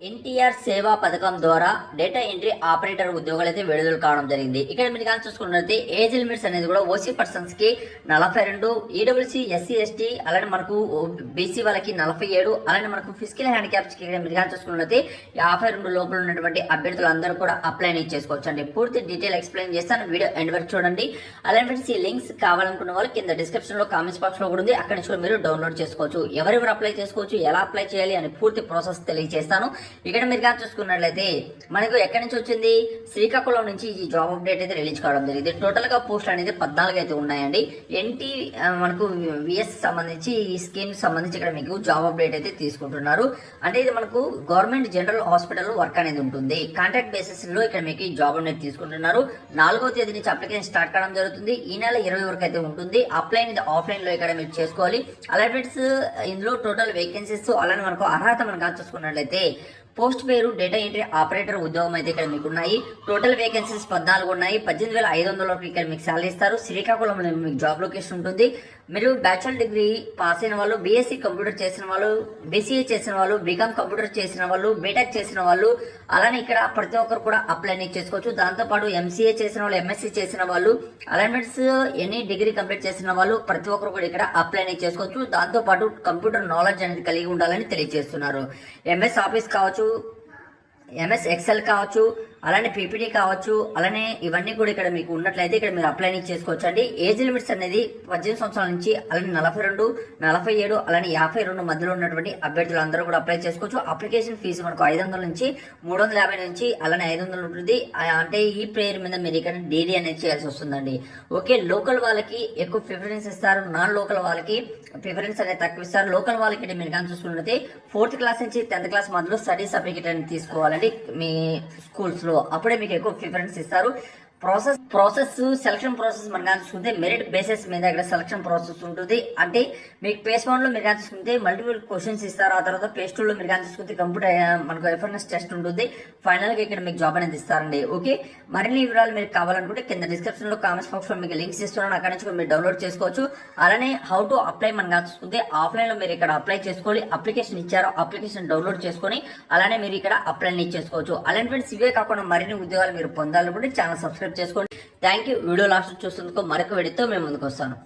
ఎన్టీఆర్ సేవా పథకం ద్వారా డేటా ఎంట్రీ ఆపరేటర్ ఉద్యోగాలు అయితే విడుదల కావడం జరిగింది. ఇక్కడ మీరు కానీ చూసుకున్నట్లయితే ఏజ్ లిమిట్స్ అనేది కూడా ఓసీ పర్సన్స్కి నలభై రెండు ఈడబ్ల్యూసీ ఎస్సీ ఎస్టీ అలానే మనకు బీసీ వాళ్ళకి నలభై ఏడు అలానే మనకు ఫిజికల్ హ్యాండిక్యాప్స్కి ఇక్కడ మీరు కానీ చూసుకున్నట్లయితే యాభై రెండు లోపల ఉన్నటువంటి అభ్యర్థులు అందరూ కూడా అప్లై చేసుకోవచ్చు. అండి పూర్తి డీటెయిల్ ఎక్స్ప్లెయిన్ చేస్తాను. వీడియో ఎండ్ వరకు చూడండి. అలానే ఫ్రెండ్స్ ఈ లింక్స్ కావాలనుకున్న వాళ్ళు కింద డిస్క్రిప్షన్లో కామెంట్స్ బాక్స్లో కూడా ఉంది. అక్కడ నుంచి కూడా మీరు డౌన్లోడ్ చేసుకోవచ్చు. ఎవరెవరు అప్లై చేసుకోవచ్చు ఎలా అప్లై చేయాలి అని పూర్తి ప్రాసెస్ తెలియజేస్తాను. ఇక్కడ మీరు కానీ చూసుకున్నట్లయితే మనకు ఎక్కడి నుంచి వచ్చింది? శ్రీకాకుళం నుంచి ఈ జాబ్ అప్డేట్ అయితే రిలీజ్ కావడం జరిగింది. టోటల్గా పోస్ట్ అనేది పద్నాలుగు అయితే ఉన్నాయండి. ఎన్టీ మనకు విఎస్ సంబంధించి ఈ స్కీమ్ సంబంధించి ఇక్కడ మీకు జాబ్ అప్డేట్ అయితే తీసుకుంటున్నారు. అంటే ఇది మనకు గవర్నమెంట్ జనరల్ హాస్పిటల్ వర్క్ అనేది ఉంటుంది. కాంట్రాక్ట్ బేసిస్లో ఇక్కడ మీకు ఈ జాబ్ అనేది తీసుకుంటున్నారు. నాలుగో తేదీ నుంచి అప్లికేషన్ స్టార్ట్ కావడం జరుగుతుంది. ఈ నెల ఇరవై వరకు అయితే ఉంటుంది. అప్లైన్ ఇది ఆఫ్లైన్లో ఇక్కడ మీరు చేసుకోవాలి. అలాగే ఇందులో టోటల్ వేకెన్సీస్ అలానే మనకు అర్హత మనం కాదు చూసుకున్నట్లయితే పోస్ట్ పేరు డేటా ఎంట్రీ ఆపరేటర్ ఉద్యోగం అయితే ఇక్కడ మీకు ఉన్నాయి టోటల్ వేకెన్సీస్ పద్నాలుగు ఉన్నాయి. పద్దెనిమిది వేల ఐదు వందల వరకు ఇక్కడ మీకు శాలరీ ఇస్తారు. శ్రీకాకుళంలో మీకు జాబ్ లొకేషన్ ఉంటుంది. మీరు బ్యాచులర్ డిగ్రీ పాస్ అయిన వాళ్ళు బీఎస్సీ కంప్యూటర్ చేసిన వాళ్ళు బీసీఏ చేసిన వాళ్ళు బీకామ్ కంప్యూటర్ చేసిన వాళ్ళు బీటెక్ చేసిన వాళ్ళు అలానే ఇక్కడ ప్రతి ఒక్కరు కూడా అప్లై చేసుకోవచ్చు. దాంతోపాటు ఎంసీఏ చేసిన వాళ్ళు ఎంఎస్సీ చేసిన వాళ్ళు అలైన్మెంట్స్ ఎనీ డిగ్రీ కంప్లీట్ చేసిన వాళ్ళు ప్రతి ఒక్కరు కూడా ఇక్కడ అప్లై చేసుకోవచ్చు. దాంతోపాటు కంప్యూటర్ నాలెడ్జ్ అనేది కలిగి ఉండాలని తెలియజేస్తున్నారు. ఎంఎస్ ఆఫీస్ కావచ్చు ఎంఎస్ ఎక్సెల్ కావచ్చు అలానే పీపీటీ కావచ్చు అలానే ఇవన్నీ కూడా ఇక్కడ మీకు ఉన్నట్లయితే ఇక్కడ మీరు అప్లై చేసుకోవచ్చు అండి ఏజ్ లిమిట్స్ అనేది పద్దెనిమిది సంవత్సరాల నుంచి అలానే నలభై రెండు నలభై ఏడు అలానే యాభై రెండు మధ్యలో ఉన్నటువంటి అభ్యర్థులు అందరూ కూడా అప్లై చేసుకోవచ్చు. అప్లికేషన్ ఫీజు మనకు ఐదు వందల నుంచి మూడు వందల యాభై నుంచి అలానే ఐదు వందలు ఉంటుంది అంటే ఈ ప్రేయర్ మీద మీరు ఇక్కడ డీడీ అనేది చేయాల్సి వస్తుందండి. ఓకే లోకల్ వాళ్ళకి ఎక్కువ ప్రిఫరెన్స్ ఇస్తారు. నాన్ లోకల్ వాళ్ళకి ప్రిఫరెన్స్ అనేది తక్కువ ఇస్తారు. లోకల్ వాళ్ళకి మీరు కానీ చూసుకున్నట్లయితే ఫోర్త్ క్లాస్ నుంచి టెన్త్ క్లాస్ మధ్యలో స్టడీ సర్టిఫికేట్ అనేది తీసుకోవాలండి మీ స్కూల్స్లో అప్పుడే మీకు ఎక్కువ ప్రిఫరెన్స్ ఇస్తారు. ప్రాసెస్ ప్రాసెస్ సెలక్షన్ ప్రాసెస్ మనం కానీ చూసుకుంటే మెరిట్ బేసిస్ మీద ఇక్కడ సెలక్షన్ ప్రాసెస్ ఉంటుంది. అంటే మీకు పేస్ వన్లో మీరు కానీ చూసుకుంటే మల్టిపుల్ క్వశ్చన్స్ ఇస్తారు. ఆ తర్వాత పేస్ టూలో మీరు కానీ చూసుకుంటే కంప్యూటర్ మనకు ఎఫర్నెస్ టెస్ట్ ఉంటుంది. ఫైనల్గా ఇక్కడ మీకు జాబ్ అనేది ఇస్తారండి. ఓకే మరిన్ని వివరాలు మీరు కావాలనుకుంటే కింద డిస్క్రిప్షన్లో కామెంట్స్ బాక్స్లో మీకు లింక్స్ ఇస్తున్నాను. అక్కడ నుంచి మీరు డౌన్లోడ్ చేసుకోవచ్చు. అలానే హౌ టు అప్లై మనం కానీ చూసుకుంటే ఆఫ్లైన్లో మీరు ఇక్కడ అప్లై చేసుకోవాలి. అప్లికేషన్ ఇచ్చారు. అప్లికేషన్ డౌన్లోడ్ చేసుకొని అలానే మీరు ఇక్కడ అప్లైని చేసుకోవచ్చు. అలాంటి ఫ్రెండ్స్ ఇవే కాకుండా మరిన్ని ఉద్యోగాలు మీరు పొందాలనుకుంటే ఛానల్ సబ్స్క్రైబ్ చేసుకోండి. థ్యాంక్ యూ వీడియో లాస్ట్ చూసినందుకు మరొక వీడియోతో మేము ముందుకు వస్తాను.